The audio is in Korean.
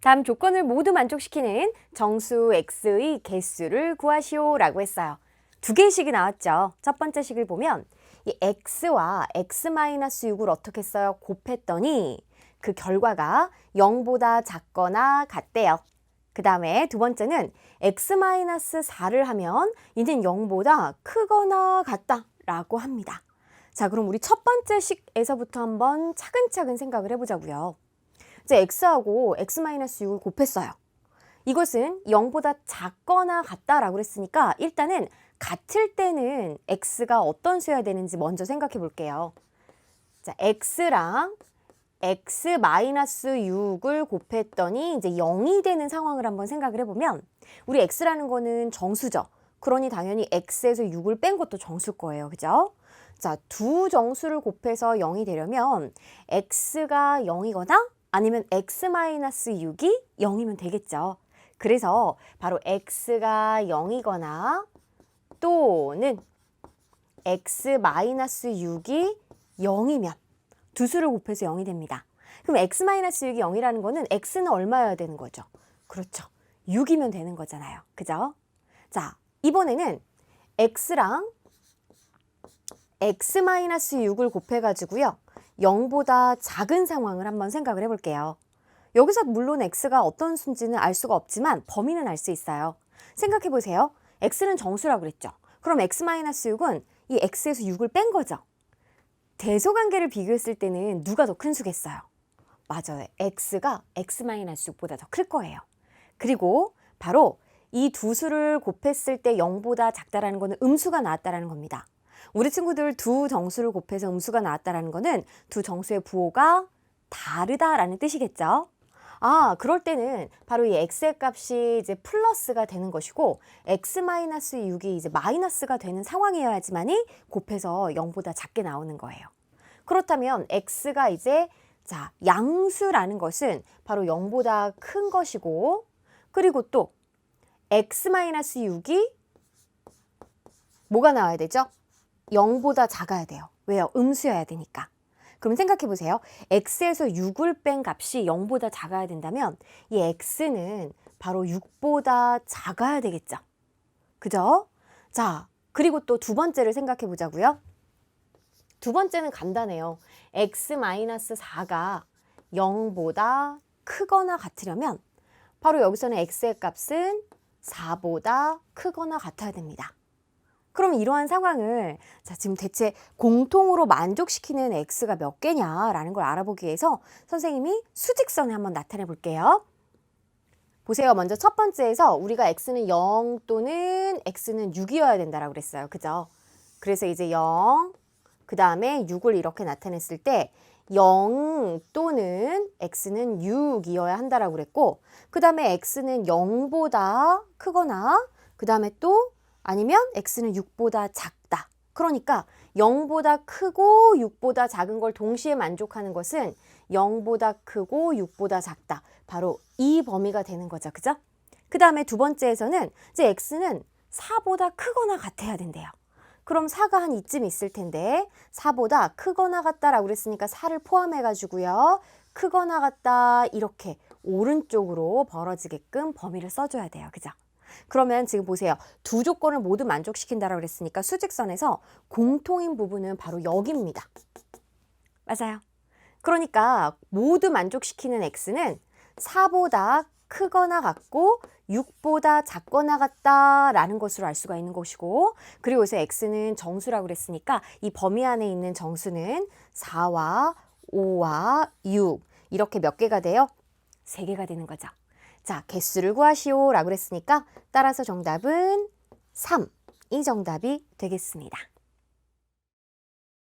다음 조건을 모두 만족시키는 정수 x의 개수를 구하시오라고 했어요. 두 개씩이 나왔죠. 첫 번째 식을 보면 이 x와 x-6을 어떻게 했어요? 곱했더니 그 결과가 0보다 작거나 같대요. 그 다음에 두 번째는 x-4를 하면 이는 0보다 크거나 같다라고 합니다. 자, 그럼 우리 첫 번째 식에서부터 한번 차근차근 생각을 해보자고요. 이제 x하고 x-6을 곱했어요. 이것은 0보다 작거나 같다라고 그랬으니까 일단은 같을 때는 x가 어떤 수여야 되는지 먼저 생각해 볼게요. 자, x랑 x-6을 곱했더니 이제 0이 되는 상황을 한번 생각을 해보면 우리 x라는 거는 정수죠. 그러니 당연히 x에서 6을 뺀 것도 정수일 거예요. 그죠? 자, 두 정수를 곱해서 0이 되려면 x가 0이거나 아니면 x-6이 0이면 되겠죠. 그래서 바로 x가 0이거나 또는 x-6이 0이면 두 수를 곱해서 0이 됩니다. 그럼 x-6이 0이라는 거는 x는 얼마여야 되는 거죠? 그렇죠. 6이면 되는 거잖아요. 그죠? 자, 이번에는 x랑 x-6을 곱해가지고요. 0보다 작은 상황을 한번 생각을 해볼게요. 여기서 물론 x가 어떤 수인지는 알 수가 없지만 범위는 알 수 있어요. 생각해 보세요. x는 정수라고 그랬죠. 그럼 x-6은 이 x에서 6을 뺀 거죠. 대소관계를 비교했을 때는 누가 더 큰 수겠어요? 맞아요. x가 x-6보다 더 클 거예요. 그리고 바로 이 두 수를 곱했을 때 0보다 작다라는 거는 음수가 나왔다라는 겁니다. 우리 친구들 두 정수를 곱해서 음수가 나왔다라는 거는 두 정수의 부호가 다르다라는 뜻이겠죠. 아, 그럴 때는 바로 이 x의 값이 이제 플러스가 되는 것이고 x-6이 이제 마이너스가 되는 상황이어야지만이 곱해서 0보다 작게 나오는 거예요. 그렇다면 x가 이제 자, 양수라는 것은 바로 0보다 큰 것이고 그리고 또 x-6이 뭐가 나와야 되죠? 0보다 작아야 돼요. 왜요? 음수여야 되니까. 그럼 생각해 보세요. x에서 6을 뺀 값이 0보다 작아야 된다면 이 x는 바로 6보다 작아야 되겠죠. 그죠? 자, 그리고 또 두 번째를 생각해 보자고요. 두 번째는 간단해요. x-4가 0보다 크거나 같으려면 바로 여기서는 x의 값은 4보다 크거나 같아야 됩니다. 그럼 이러한 상황을 자 지금 대체 공통으로 만족시키는 x가 몇 개냐라는 걸 알아보기 위해서 선생님이 수직선에 한번 나타내 볼게요. 보세요. 먼저 첫 번째에서 우리가 x는 0 또는 x는 6이어야 된다라고 그랬어요. 그죠? 그래서 이제 0, 그 다음에 6을 이렇게 나타냈을 때 0 또는 x는 6이어야 한다라고 그랬고 그 다음에 x는 0보다 크거나 그 다음에 또 아니면 x는 6보다 작다. 그러니까 0보다 크고 6보다 작은 걸 동시에 만족하는 것은 0보다 크고 6보다 작다. 바로 이 범위가 되는 거죠. 그죠? 그 다음에 두 번째에서는 이제 x는 4보다 크거나 같아야 된대요. 그럼 4가 한 이쯤 있을 텐데 4보다 크거나 같다라고 그랬으니까 4를 포함해 가지고요. 크거나 같다 이렇게 오른쪽으로 벌어지게끔 범위를 써줘야 돼요. 그죠? 그러면 지금 보세요. 두 조건을 모두 만족시킨다라고 그랬으니까 수직선에서 공통인 부분은 바로 여기입니다. 맞아요. 그러니까 모두 만족시키는 x는 4보다 크거나 같고 6보다 작거나 같다라는 것으로 알 수가 있는 것이고 그리고 여기서 x는 정수라고 그랬으니까 이 범위 안에 있는 정수는 4와 5와 6 이렇게 몇 개가 돼요? 3개가 되는 거죠. 자, 개수를 구하시오 라고 그랬으니까 따라서 정답은 3. 이 정답이 되겠습니다.